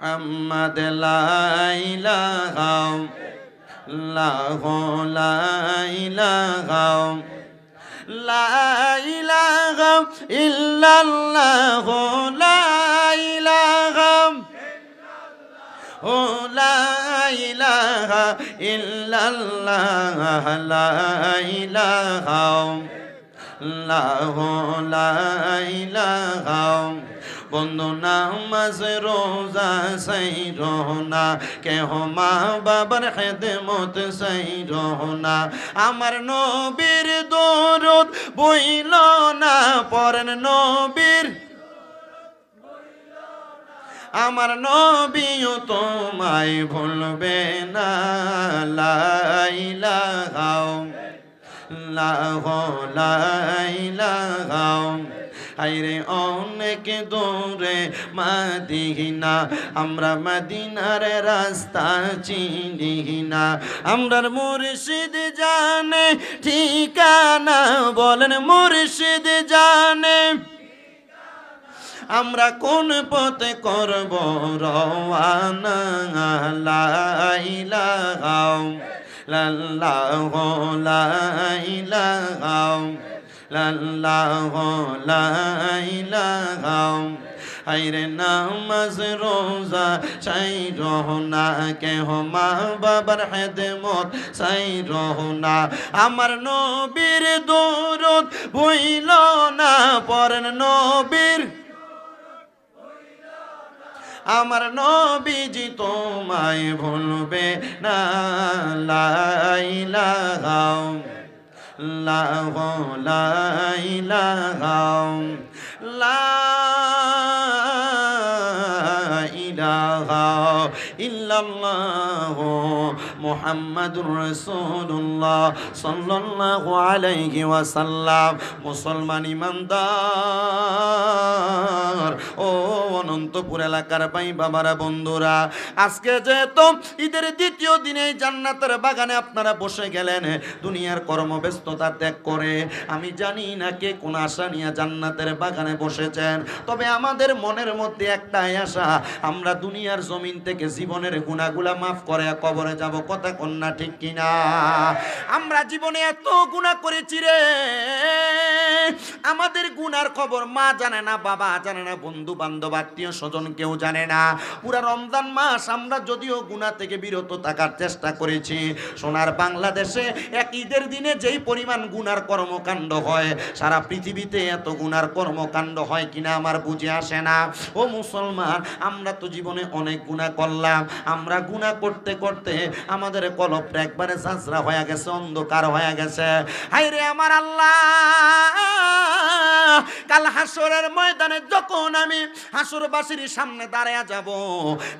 محمد لا إله الله لا إله لا إله إلا الله لا إله لا إله إلا الله لا إله الله لا إله বন্ধু নামাজ রোজা সাই রহনা কেহ মা বাবার খেদমত সাই রহনা আমার নবীর দরদ বইল না পরেন নবীর আমার নবীও তোমায় ভুলবে না। লাইলাহাও লাহ লাইলাহাও আইরে অনেক দূরে মাদিনা, আমরা মাদিনার রাস্তা চিনি না। আমরার মুর্শিদ জানে ঠিকানা, বলেন মুর্শিদ জানে। আমরা কোন পথে করব রওয়ানা লাইলাহাও লাল্লাহ লাইলাহাও লাল্লাহ লাইলাহাও হাইরে নামাজ, রোজা চাই রহনা কেহ মা বাবার হেদমত চাই রহনা আমার নবীর দৌরত বইল না পরেন নবীর আমার নবীজি তোমায় ভুলবে না লাইলাহাও লাহ লাইলাহাও লা ইলাহা ইল্লাল্লাহ মুহাম্মাদুর রাসূলুল্লাহ সাল্লাল্লাহু আলাইহি ওয়াসাল্লাম। মুসলমান ইমানদার। ও অনন্তপুর এলাকার ভাই বাবারা, বন্ধুরা, আজকে যেহেতু ঈদের দ্বিতীয় দিনে জান্নাতের বাগানে আপনারা বসে গেলেন, দুনিয়ার কর্মব্যস্ততা ত্যাগ করে, আমি জানি না কে কোন আশা নিয়ে জান্নাতের বাগানে বসেছেন, তবে আমাদের মনের মধ্যে একটাই আশা, আমরা দুনিয়ার জমিন থেকে জীবনের গুণাগুলা মাফ করে, কবরে যাব কথা কন্যা ঠিক কিনা? আমরা জীবনে এত গুণা করেছি রে। আমাদের গুনার খবর মা জানে না, বাবা জানে না বন্ধু বান্ধব আত্মীয় স্বজন কেউ জানে না। পুরা রমজান মাস আমরা যদিও গুণা থেকে বিরত থাকার চেষ্টা করেছি। সোনার বাংলাদেশে এক ঈদের দিনে যেই পরিমাণ গুনার কর্মকাণ্ড হয়, সারা পৃথিবীতে এত গুনার কর্মকাণ্ড হয় কিনা আমার বুঝে আসে না। ও মুসলমান, আমরা তো জীবনে অনেক গুণা করলাম। আমরা গুণা করতে করতে আমাদের কলপটা একবারে সাঁচরা হয়ে গেছে, অন্ধকার হয়ে গেছে। হাইরে আমার আল্লাহ, কাল হাসরের ময়দানে যখন আমি হাসরবাসীর সামনে দাঁড়ায়া যাব,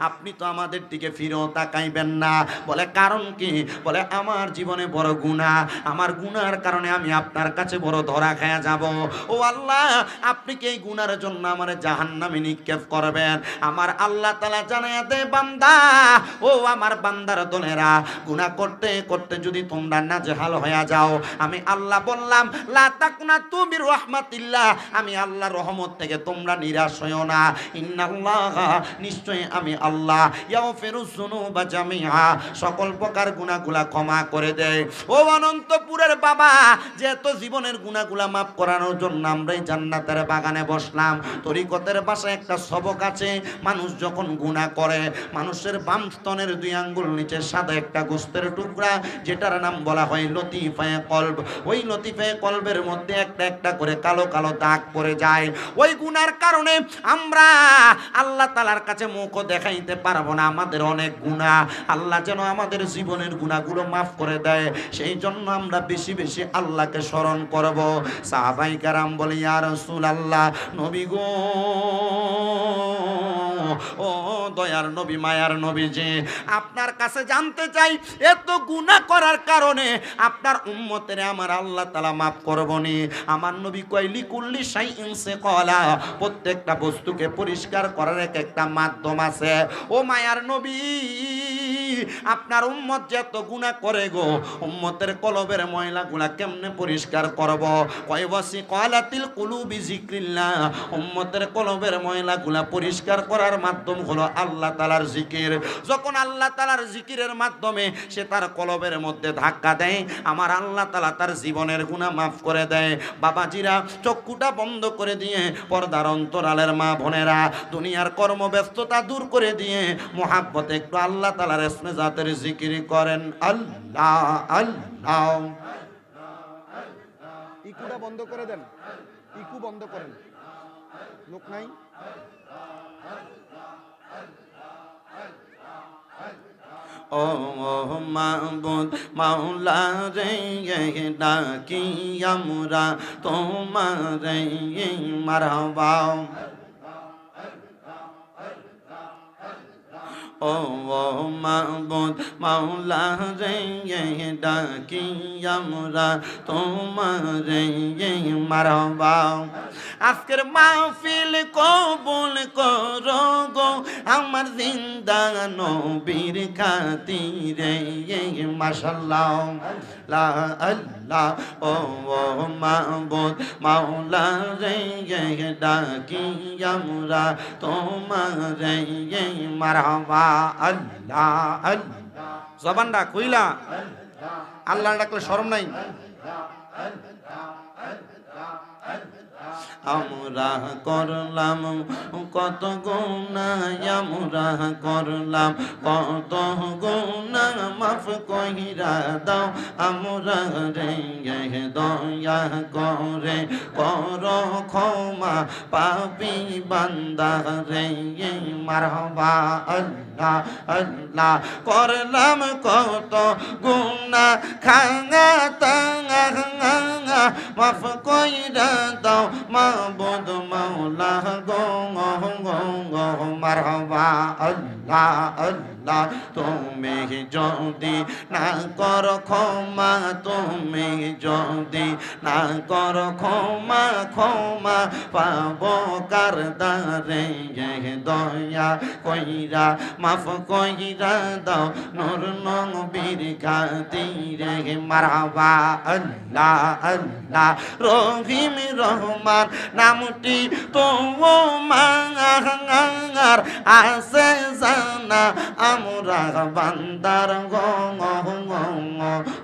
আপনি তো আমাদের দিকে ফিরেও তাকাইবেন না। বলে, কারণ কি? বলে, আমার জীবনে বড় গুণা আমার গুনার কারণে আমি আপনার কাছে বড় ধরা খায়া যাব। ও আল্লাহ, আপনি কি এই গুনার জন্য আমার জাহান্নামে নিক্ষেপ করবেন? আমার আল্লাহ তালা জানায়া দে বান্দা ও আমার বান্দার দলেরা, গুনাহ করতে করতে যদি তোমরা না নাজেহাল হয়ে যাও, আমি আল্লাহ বললাম, লা তাকনা তুমি রহমাতিল্লাহ আমি আল্লাহ রহমত থেকে তোমরা নিরাশ হইও না। ইন্নাল্লাহ, নিশ্চয়ই আমি আল্লাহ। ইয়াগফিরুজ যুনুবা জামিআ। সকল প্রকার গুনাহগুলা ক্ষমা করে দেয়। ও অনন্তপুরের বাবা, যেহেতু জীবনের গুণাগুলা মাফ করানোর জন্য আমরা এই জান্নাতের বাগানে বসলাম, তরিকতের পাশে একটা সবক আছে। মানুষ যখন গুনাহ করে মানুষের বাম স্তনের দুই আঙ্গুল নিচে সাদা একটা গোস্তের টুকরা, যেটার নাম বলা হয় লতিফায়ে কলব। ওই লতিফায়ে কলবের মধ্যে একটা একটা করে কালো কালো দাগ পড়ে যায়। ওই গুনার কারণে আমরা আল্লাহ তালার কাছে মুখও দেখাইতে পারব না, আমাদের অনেক গুণা আল্লাহ যেন আমাদের জীবনের গুণাগুলো মাফ করে দেয়, সেই জন্য আমরা বেশি বেশি আল্লাহকে স্মরণ করব। সাহাবাই কারাম বলে, ইয়া রসুল আল্লাহ নবী গো, ও দয়ার নবী মায়ার নবী যে আপনার কাছে জানতে চাই, এত গুনাহ করার কারণে আপনার উম্মতের আমার আল্লাহ তালা মাফ করবনি। আমার নবী কয়লি কুল্লি সাই ইনসে কলা প্রত্যেকটা বস্তুকে পরিষ্কার করার এক একটা মাধ্যম আছে। ও মায়ার নবী, আপনার উম্মত যে এত গুনাহ করে গো, উম্মতের কলবের ময়লা ময়লাগুলা কেমনে পরিষ্কার করব? কয় বসি কলাতিল কুলুবি জিক্রিল্লাহ উম্মতের কলবের ময়লাগুলা পরিষ্কার করার মাধ্যম হলো আল্লাহ তালার জিকির। যখন আল্লাহ তালার জিকিরের মাধ্যমে সে তার কলবের মধ্যে ধাক্কা দেয়, আমার আল্লাহ তালা তার জীবনের গুণা মাফ করে দেয়। বাবাজিরা, চক্ষুটা বন্ধ করে দিয়ে পর্দার অন্তরালের মা বোনেরা, দুনিয়ার কর্মব্যস্ততা দূর করে দিয়ে মোহাব্বতে একটু আল্লাহ তালার এসমে জাতের জিকির করেন। আল্লাহ আল্লাহ। ইকুটা বন্ধ করে দেন। ইকু বন্ধ করেন। লোক নাই? ও মাবুদ মাওলা রে ডাকি আমরা, তোমার মারবা ও মাবুদ মাওলা রে ডাকি আমরা, তোমার মারবা আজকের মাহফিল কবুল করো গো। আমার জিন্দা নবীর খাতিরে মাশাল্লাহ। লা আল্লাহ ও মাবুদ মাওলা রে ডাকি আমরা তোমারে মারহাবা। আল্লাহ আল্লাহ। জবানটা কইলা আল্লাহ ডাকলে শরম নাই। আমরা করলাম, কত গুণা আমরা করলাম, কত গুণা মাফ কহিরা দাও, আমরা রে দয়া করে কর ক্ষমা পাপি বান্দা রে মারহবা, আল্লাহ আল্লাহ, করলাম কত গুণা খাঙা মাফ দাও আল্লাহ আল্লাহ, তুমি যদি না কর ক্ষমা, তুমি যদি না কর ক্ষমা ক্ষমা পাব কার দারে দয়া কইরা মাফ কইরা দাও, নূর নবীর খাতিরে মারহাবা আল্লাহ আল্লাহ রহিম রহমান, নামটি তো মাঙার আছে জানা, আমরা বান্দার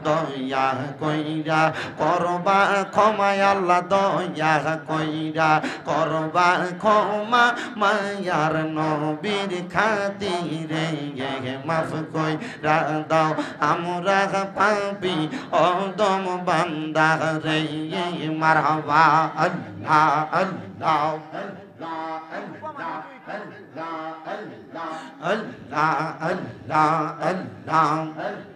দয়া কইরা করবা ক্ষমায় আল্লাহ দয়া কইরা করবা ক্ষমা, মায়ার নবীর খাতিরে মাফ কইরা দাও। আমরা পাবি অদম বান্দা রে মারহাবা আল্লাহ আল্লাহ আল্লাহ আল্লাহ আল্লাহ।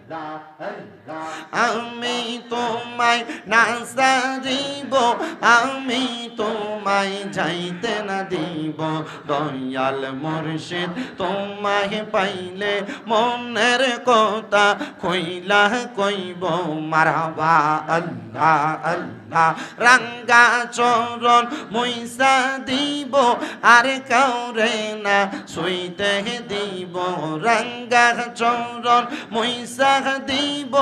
আমি তোমায় না দিব, আমি তোমায় যাইতে না দিব। দয়াল মুর্শিদ, তোমায় পাইলে মনের কথা কইলা কইব, মারাবা আল্লাহ আল্লাহ। রাঙ্গা চরণ মইসা দিব, আর কাউরে না শুইতে দিব। রাঙ্গা চরণ মইসা দিব,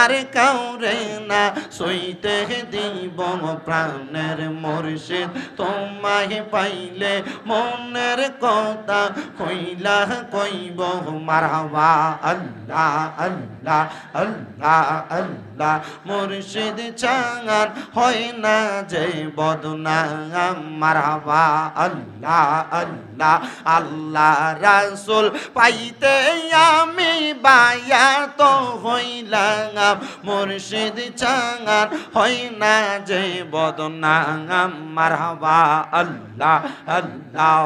আর কাউরে না সইতে দিব। প্রাণের মুর্শিদ তোমায় পাইলে মনের কথা কইলা কইব। মারহাবা আল্লাহ আল্লাহ আল্লাহ আল্লাহ। মুর্শিদ চাঙান হয় না যে বদনাম। মারহাবা আল্লাহ আল্লাহ আল্লাহ রাসুল পাইতে আমি বায়া তো হইলাম মুর্শিদ চাঙার হই না যে বদনাম। মারহাবা আল্লাহ আল্লাহ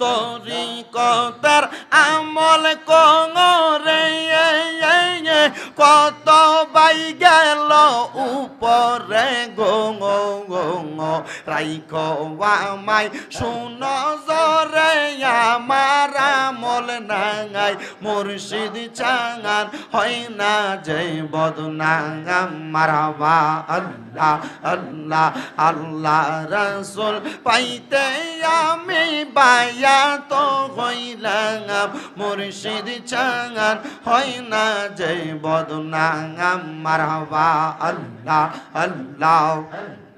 তোরি কতার আমল কঙরে কত বাই গেল উপরে গঙ রাইখ আমায়, শুন জরে, আমার আমল নাঙাই মুর্শিদ চাঙান হয় না যে বদনাঙ্গাম মারাবা আল্লাহ আল্লাহ আল্লাহ রসুল, পাইতে আমি বায়া তো হইলাম মুর্শিদ চাঙার হয় না যে বদনাঙ্গাম মারবা আল্লাহ আল্লাহ।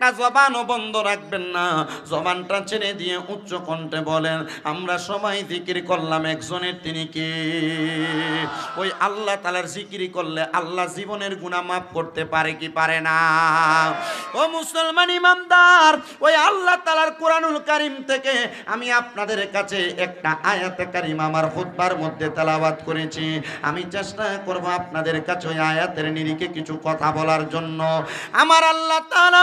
একটা জবানও বন্ধ রাখবেন না। জবানটা ছেড়ে দিয়ে উচ্চ কণ্ঠে বলেন, আমরা সবাই জিকির করলাম, একজনের তিনি কে? ওই আল্লাহ তালার জিকিরি করলে আল্লাহ জীবনের গুনাহ মাফ করতে পারে কি পারে না? ও মুসলমান ইমামদার, ওই আল্লাহ তালার কোরআনুল কারিম থেকে আমি আপনাদের কাছে একটা আয়াতে কারিম আমার খুতবার মধ্যে তেলাওয়াত করেছি। আমি চেষ্টা করব আপনাদের কাছে ওই আয়াতের নিরিখে কিছু কথা বলার জন্য। আমার আল্লাহ তাআলা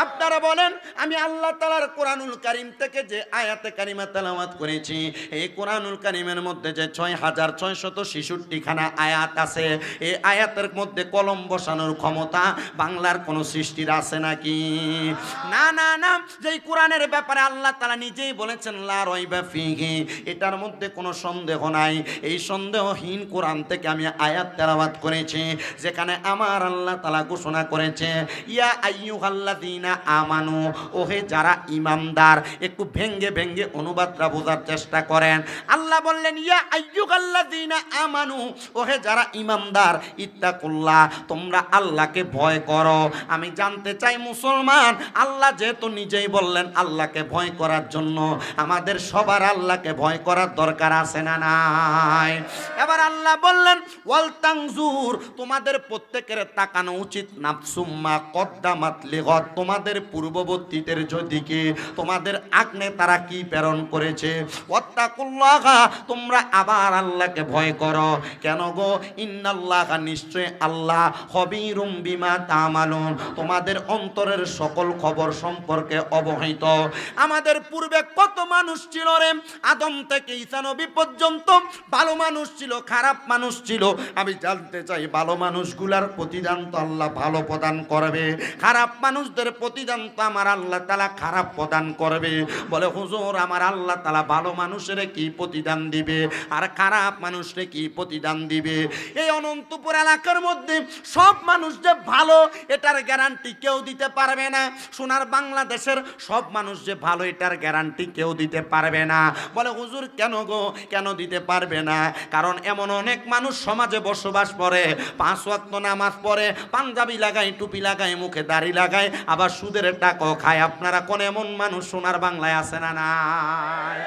আপনারা বলেন আমি আল্লাহ তালার কোরআনুল কারিম থেকে যে আয়াতে কারিমা তেলাওয়াত করেছি, এই কোরআনুল কারিমের মধ্যে যে ছয় হাজার ছয়শত ছেষট্টিখানা আয়াত আছে, এই আয়াতের মধ্যে কলম বসানোর ক্ষমতা বাংলার কোনো সৃষ্টির আছে নাকি? না না না, যেই কোরআনের ব্যাপারে আল্লাহ তালা নিজেই বলেছেন, লা রয়বা ফিহি, এটার মধ্যে কোনো সন্দেহ নাই। এই সন্দেহহীন কোরআন থেকে আমি আয়াত তেলাওয়াত করেছি, যেখানে আমার আল্লাহ তালা ঘোষণা করেছে, ইয়া আইয়ুহাল্লাযীনা আমানু ওহে যারা ইমামদার, একটু ভেঙ্গে ভেঙ্গে অনুবাদটা বোঝার চেষ্টা করেন। আল্লাহ বললেন, ইয়া আইয়ুহাল্লাযীনা আমানু, ওহে যারা ইমামদার, ইত্তাকুল্লাহ, তোমরা আল্লাহকে ভয় করো। আমি জানতে চাই মুসলমান, আল্লাহ যেহেতু নিজেই বললেন আল্লাহকে ভয় করার জন্য, আমাদের সবার আল্লাহকে ভয় করার দরকার আছে না নাই? এবার আল্লাহ বললেন ওয়াল তাংজুর তোমাদের প্রত্যেকের তাকানো উচিত নাফসুম্মা কদ্দামাত লিগত তোমাদের পূর্ববর্তীদের দিকে তোমাদের আগ্নে তারা কি প্রেরণ করেছে? তোমরা আবার আল্লাহকে ভয় করো। কেন গো? ইন্নাল্লাহা নিশ্চয় আল্লাহ হবিরুম বিমা তামালুন। তোমাদের অন্তরের সকল খবর সম্পর্কে অবহিত। আমাদের পূর্বে কত মানুষ ছিল রে? আদম থেকে ঈসা নবী পর্যন্ত ভালো মানুষ ছিল, খারাপ মানুষ ছিল। আমি জানতে চাই, ভালো মানুষগুলার প্রতিদান তো আল্লাহ ভালো প্রদান করবে। খারাপ মানুষদের প্রতিদান তো আমার আল্লাহ তালা খারাপ প্রদান করবে। বলে, হুজুর, আমার আল্লাহ তালা ভালো মানুষের কি প্রতিদান দিবে? আর খারাপ মানুষরে কি প্রতিদান দিবে? এই অনন্তপুর এলাকার মধ্যে সব মানুষ যে ভালো, এটার গ্যারান্টি কেউ দিতে পারবে না। সোনার বাংলাদেশের সব মানুষ যে ভালো, এটার গ্যারান্টি কেউ দিতে পারবে না। বলে, হুজুর, কেন গো? কেন দিতে পারবে না? কারণ এমন অনেক মানুষ সমাজে বসবাস করে, পাঁচ ওয়াক্ত নামাজ পড়ে, পাঞ্জাবি লাগায়, টুপি লাগায়, মুখে দাড়ি লাগায়, আবার সুদের টাকাও খায়। আপনারা কোন এমন মানুষ সোনার বাংলায় আছে না নাই?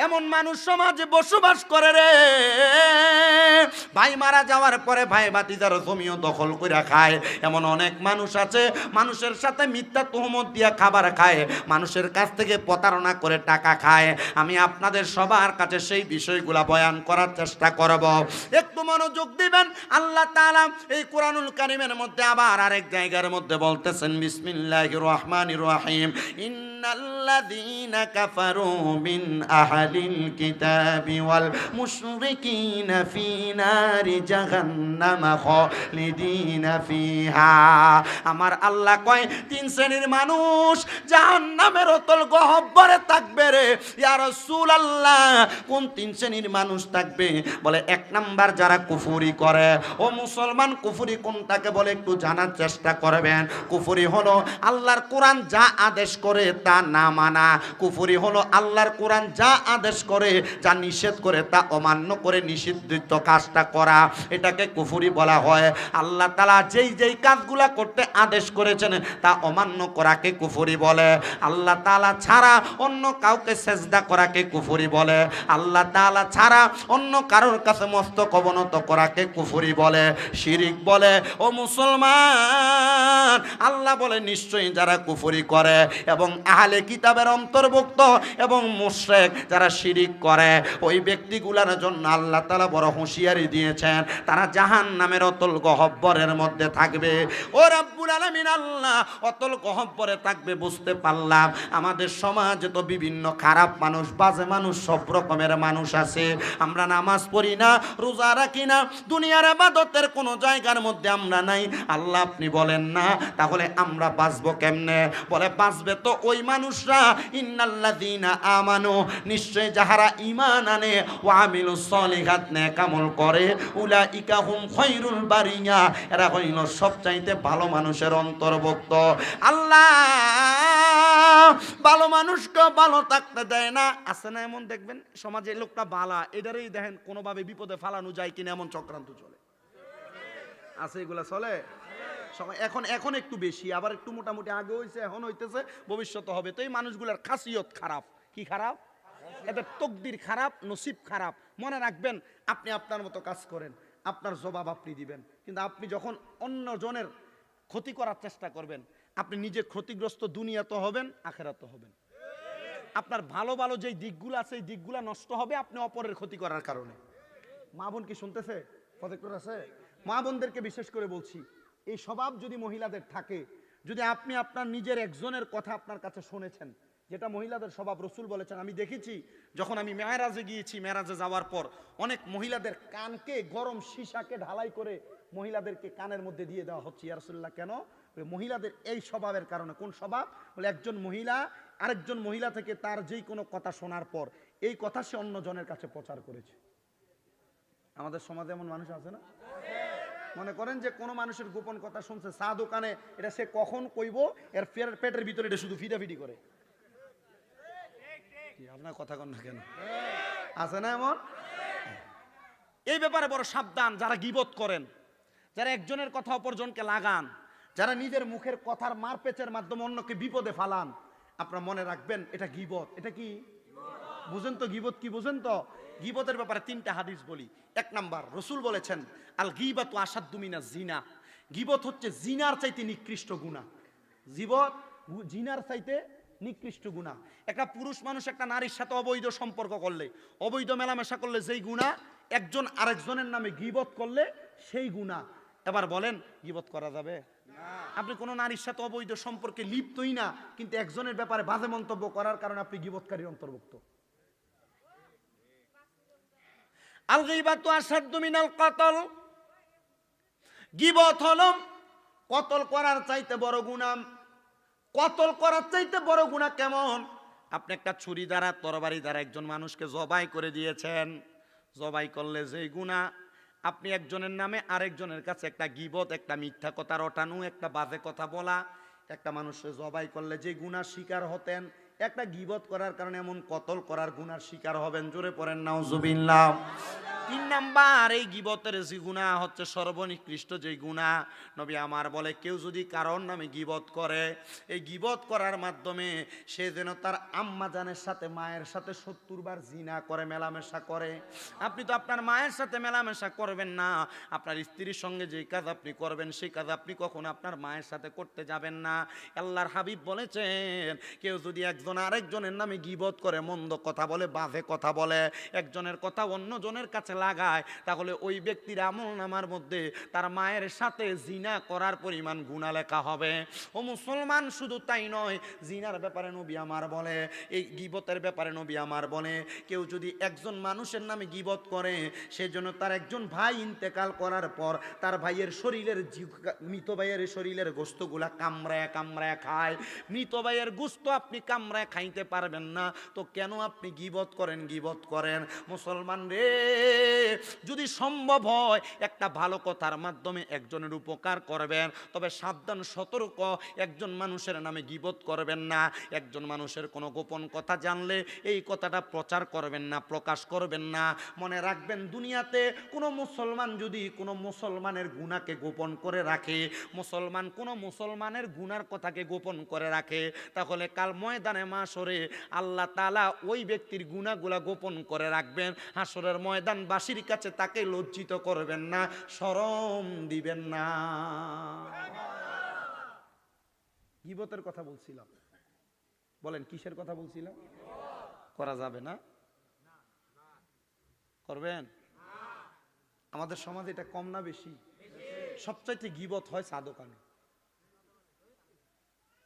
এমন মানুষ সমাজে বসবাস করে রে। ভাই মারা যাওয়ার পরে ভাই বাতিদার জমিও দখল করে খায়। এমন অনেক মানুষ আছে, মানুষের সাথে মিথ্যা তহমত দিয়া খাবার খায়। মানুষের কাছ থেকে প্রতারণা করে টাকা খায়। আমি আপনাদের সবার কাছে সেই বিষয়গুলা বয়ান করার চেষ্টা করব। একটু মনোযোগ দিবেন। আল্লাহ তাআলা এই কোরআনুল কারিমের মধ্যে আবার আরেক জায়গার মধ্যে বলতেছেন, বিসমিল্লাহির রহমানির রহিম। ইন্নাল্লাযীনা কাফারু মিন আহলিল কিতাবি ওয়াল মুশরিকিনা ফি নারি জাহান্নাম খালিদিনা ফিহা আমার আল্লাহ কয়, তিন শ্রেণির মানুষ জাহান্নামের অতল গহব্বরে থাকবে রে। ইয়া রাসূলুল্লাহ, কোন তিন শ্রেণির মানুষ থাকবে? বলে, এক নাম্বার যারা কুফুরি করে, ও মুসলমান কুফুরি কোনটাকে বলে একটু জানার চেষ্টা করবেন। কুফুরি হলো আল্লাহর কোরআন যা আদেশ করে তা না মানা। কুফুরি হলো আল্লাহর কোরআন যা আদেশ করে, যা নিষেধ করে, তা অমান্য করে নিষিদ্ধ কাজটা করা। এটাকে কুফুরি বলা হয়। আল্লাহ তালা যেই যেই কাজগুলা করতে আদেশ করেছেন, তা অমান্য করাকে কুফুরি বলে। আল্লাহ তালা ছাড়া অন্য কাউকে সেজদা করাকে কুফুরি বলে। আল্লাহ তালা ছাড়া অন্য কারোর কাছে মস্তক অবনত করাকে কুফুরি বলে। শিরিক বলে, ও মুসলমান, আল্লাহ বলে নিশ্চয়ই যারা কুফুরি করে এবং আহলে কিতাবের অন্তর্ভুক্ত এবং মুশরেক যারা শিরিক করে, ওই ব্যক্তিগুলার জন্য আল্লাহ তালা বড় হুঁশিয়ারি দিয়েছেন, তারা জাহান নামের অতল গহব্বরের মধ্যে থাকবে। ও রাব্বুল আলামিন, আল্লাহ, অতল গহব্বরে থাকবে বুঝতে পারলাম। আমাদের সমাজে তো বিভিন্ন খারাপ মানুষ, বাজে মানুষ, সব রকমের মানুষ আছে। আমরা নামাজ পড়ি না, রোজা রাখি না, দুনিয়ার আবাদতের কোনো জায়গার মধ্যে আমরা নাই। আল্লাহ আপনি বলেন না, তাহলে আমরা বাঁচবো কেমনে? বলে বাঁচবে। তো ওই মানুষরা, ইন্নাল্লাযীনা আমানু নিশ্চয় যাহারা ঈমান আনে, ওয়া আমিলুস সলিহাত নেক আমল করে। উলাইকা হুম খায়রুল বারিয়া। এরা হইল সবচাইতে ভালো মানুষের অন্তর্ভুক্ত। আল্লাহ! ভালো মানুষকে ভালো থাকতে দেয় না। আছে না এমন? দেখবেন সমাজে লোকটা বালা। এটারই দেখেন কোনোভাবে বিপদে ফালানো যায় কিনা এমন চক্রান্ত চলে। আছে এগুলা চলে? সময় এখন এখন একটু বেশি, আবার একটু মোটামুটি আগে হয়েছে এখন হইতেছে, ভবিষ্যতে হবে। তো এই মানুষগুলার খাসিয়ত খারাপ। কি খারাপ? এদের তকদির খারাপ, নসিব খারাপ। মনে রাখবেন, আপনি আপনার মতো কাজ করেন, আপনার জবাব আপনি দিবেন। কিন্তু আপনি যখন অন্য জনের ক্ষতি করার চেষ্টা করবেন, আপনি নিজে ক্ষতিগ্রস্ত দুনিয়াতে হবেন, আখেরাতে হবেন। আপনার ভালো ভালো যেই দিকগুলো আছে, এই দিকগুলো নষ্ট হবে আপনি অপরের ক্ষতি করার কারণে। মা বোন কি শুনতেছে? প্রজেক্টর আছে? মা বোনদেরকে বিশেষ করে বলছি এই স্বভাব যদি মহিলাদের থাকে, যদি আপনি আপনার নিজের একজনের কথা আপনার কাছে শুনেছেন, যেটা মহিলাদের স্বভাব রসুল বলেছেন, আমি দেখেছি যখন আমি মেয়ারাজে গিয়েছি, মেয়ারাজে যাওয়ার পর অনেক মহিলাদের কানকে গরম সীসাকে ঢালাই করে মহিলাদেরকে কানের মধ্যে দিয়ে দেওয়া হচ্ছে। ইয়ারসুল্লাহ কেন? মহিলাদের এই স্বভাবের কারণে। কোন স্বভাব? বলে একজন মহিলা আরেকজন মহিলা থেকে তার যেই কোনো কথা শোনার পর এই কথা সে অন্য জনের কাছে প্রচার করেছে। আমাদের সমাজে এমন মানুষ আছে না? মনে করেন যে কোনো মানুষের গোপন কথা শুনছে চা দোকানে এটা সে কখন কইব? এর পেটের ভিতরে এটা শুধু ফিটাফিটি করে। আপনার কথা কন না কেন? আছে না এমন? এই ব্যাপারে বড় সাবধান, যারা গিবত করেন, যারা একজনের কথা অপরজনকে লাগান, যারা নিজের মুখের কথার মারপেচের মাধ্যমে অন্যকে বিপদে ফালান, আপনারা মনে রাখবেন, এটা গিবত। এটা কি? বুঝেন তো গিবত কি বুঝেন তো? গিবতের ব্যাপারে তিনটা হাদিস বলি। এক নাম্বার রসুল বলেছেন আল গিবাত আসাদ্দুমিনা জিনা। গিবত হচ্ছে জিনার চাইতে নিকৃষ্ট গুণা। জীবত জিনার চাইতে নিকৃষ্ট গুণা। একটা পুরুষ মানুষ একটা নারীর সাথে অবৈধ সম্পর্ক করলে অবৈধ মেলামেশা করলে যেই গুণা একজন আরেকজনের নামে গিবত করলে সেই গুণা। এবার বলেন গিবত করা যাবে? আপনি কোনো নারীর সাথে অবৈধ সম্পর্কে লিপ্তই না কিন্তু একজনের ব্যাপারে বাজে মন্তব্য করার কারণে আপনি গিবতকারীর অন্তর্ভুক্ত। আল গীবাতু আসাদ্দু মিনাল কতল। গিবত হলো কতল করার চাইতে বড় গুনাহ। কতল করার চাইতে বড় গুণা কেমন? আপনি একটা ছুরি দ্বারা, তরবারি দ্বারা একজন মানুষকে জবাই করে দিয়েছেন। জবাই করলে যেই গুণা আপনি একজনের নামে আরেকজনের কাছে একটা গিবত, একটা মিথ্যা কথা রটানো, একটা বাজে কথা বলা, একটা মানুষকে জবাই করলে যে গুণার শিকার হতেন একটা গিবত করার কারণে এমন কতল করার গুনার শিকার হবেন? জোরে পড়েন নাউজুবিল্লাহ। তিন নাম্বার, এই গিবতের যে গুণা হচ্ছে সর্বনিকৃষ্ট যে গুণা নবী আমার বলে, কেউ যদি কারণ নামে গিবত করে, এই গিবত করার মাধ্যমে সে যেন তার আম্মা জানের সাথে, মায়ের সাথে সত্তর বার জিনা করে, মেলামেশা করে। আপনি তো আপনার মায়ের সাথে মেলামেশা করবেন না। আপনার স্ত্রীর সঙ্গে যেই কাজ আপনি করবেন, সেই কাজ আপনি কখনো আপনার মায়ের সাথে করতে যাবেন না। আল্লাহর হাবিব বলেছেন, কেউ যদি একজন আরেকজনের নামে গিবত করে, মন্দ কথা বলে, বাজে কথা বলে, একজনের কথা অন্যজনের কাছে লাগায়, তাহলে ওই ব্যক্তির আমল নামার মধ্যে তার মায়ের সাথে জিনা করার পরিমাণ গুণা লেখা হবে। ও মুসলমান, শুধু তাই নয়, জিনার ব্যাপারে নবী আমার বলে, এই গিবতের ব্যাপারে নবী আমার বলে, কেউ যদি একজন মানুষের নামে গিবত করে সেজন্য তার একজন ভাই ইন্তেকাল করার পর তার ভাইয়ের শরীরের মৃত ভাইয়ের শরীরের গোস্তগুলা কামড়ায় কামড়ায় খায়। মৃত ভাইয়ের গোস্ত আপনি কামড়ায় খাইতে পারবেন না, তো কেন আপনি গিবত করেন গিবত করেন? মুসলমান রে যদি সম্ভব হয়, একটা ভালো কথার মাধ্যমে একজনের উপকার করবেন, তবে সাবধান, সতর্ক, একজন মানুষের নামে গিবত করবেন না, একজন মানুষের কোনো গোপন কথা জানলে এই কথাটা প্রচার করবেন না, প্রকাশ করবেন না। মনে রাখবেন, দুনিয়াতে কোনো মুসলমান যদি কোনো মুসলমানের গুণাকে গোপন করে রাখে, মুসলমান কোনো মুসলমানের গুনার কথাকে গোপন করে রাখে, তাহলে কাল ময়দানে মাসরে আল্লাহ তালা ওই ব্যক্তির গুণাগুলা গোপন করে রাখবেন। হাসরের ময়দানবাসীর কাছে তাকে লজ্জিত করবেন না, শরম দিবেন না। গিবতের কথা বলছিলাম। বলেন, কিসের কথা বলছিলাম? করা যাবে না? করবেন? আমাদের সমাজে এটা কম না বেশি? সবচাইতে গিবত হয় চা দোকানে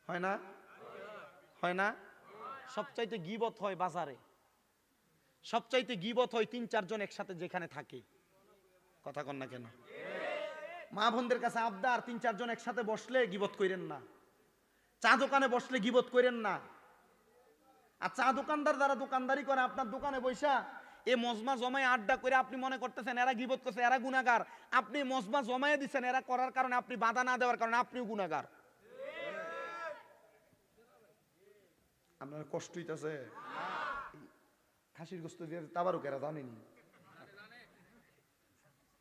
হয় না? হয় না? সবচাইতে গিবত হয় বাজারে। সবচাইতে গিবত হয় তিন, চারজন একসাথে যেখানে থাকে। কথা কন না কেন? মা বোনদের কাছে আবদার, তিন, চারজন একসাথে বসলে গিবত কইরেন না। চা দোকানে বসলে গিবত কইরেন না। আর চা দোকানদার যারা দোকানদারি করে, আপনার দোকানে বৈশা এ মজমা জমায় আড্ডা করে আপনি মনে করতেছেন এরা গিবত করছে, এরা গুনাগার আপনি মজমা জমায়ে দিচ্ছেন এরা করার কারণে আপনি বাধা না দেওয়ার কারণে আপনিও গুনাগার আপনার কষ্ট হইতেছে। খাসির গোস্ত দিয়ে তাবারও কেরা জানেনি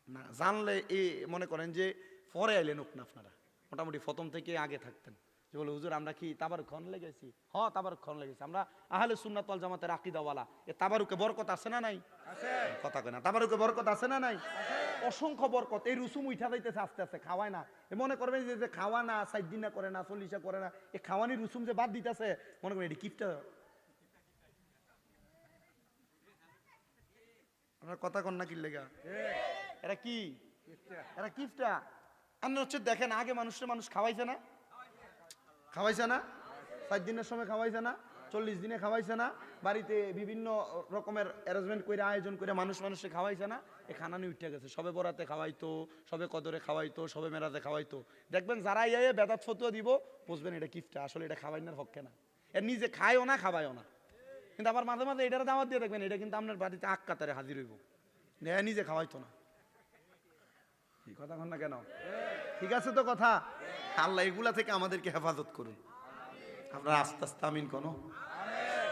না? জানলে এ মনে করেন যে পরে আইলেন না আপনারা। মোটামুটি প্রথম থেকে আগে থাকতেন। যে বলে হুজুর আমরা কি তাবার খন লেগেছি? হ তাবার খন লেগেছি। আমরা আহলে সুন্নাতল জামাতের আকিদাওয়ালা। এ তাবারুকে বরকত আছে না নাই? কথা কয় না। তাবারুকে বরকত আছে না নাই? অসংখ্য বরকত। এই রুসুম উঠা যাইতেছে আস্তে আস্তে খাওয়ায় না। এ মনে করবেন যে খাওয়া না সাইড দিন না করে না চল্লিশা করে না এ খাওয়ানি রুসুম যে বাদ দিতেছে মনে করেন এটি কিপটা আপনার কথা কন না কি লেগা এরা কি? এরা কিফটা আপনি হচ্ছে দেখেন আগে মানুষের মানুষ খাওয়াইছে না? খাওয়াইছে না? সাত দিনের সময় খাওয়াইছে না? চল্লিশ দিনে খাওয়াইছে না? বাড়িতে বিভিন্ন রকমের অ্যারেঞ্জমেন্ট করে আয়োজন করে মানুষ মানুষে খাওয়াইছে না? এ খানা নিয়ে উঠে গেছে। সবে বরাতে খাওয়াইতো সবে কদরে খাওয়াইতো সবে মেরাতে খাওয়াইতো। দেখবেন যারা ইয়ে বেদাত ফতুয়া দিব বুঝবেন এটা কিফটা আসলে এটা খাওয়াইনার পক্ষে না এর নিজে খায়ও না খাওয়াইও না। কিন্তু আবার মাঝে মাঝে এটার দাওয়াত দিয়ে দেখবেন এটা কিন্তু আপনার বাড়িতে আক কাতারে হাজির হইব। এ নিজে খাওয়াইতো না। কথা না কেন? ঠিক আছে তো কথা? আল্লাহ এগুলা থেকে আমাদেরকে হেফাজত করুন। আপনারা আস্তে আস্তে আমিন কোনো।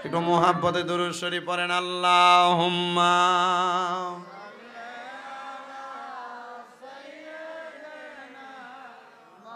একটু মোহাব্বতে দরুদ শরীফ পড়েন আল্লাহ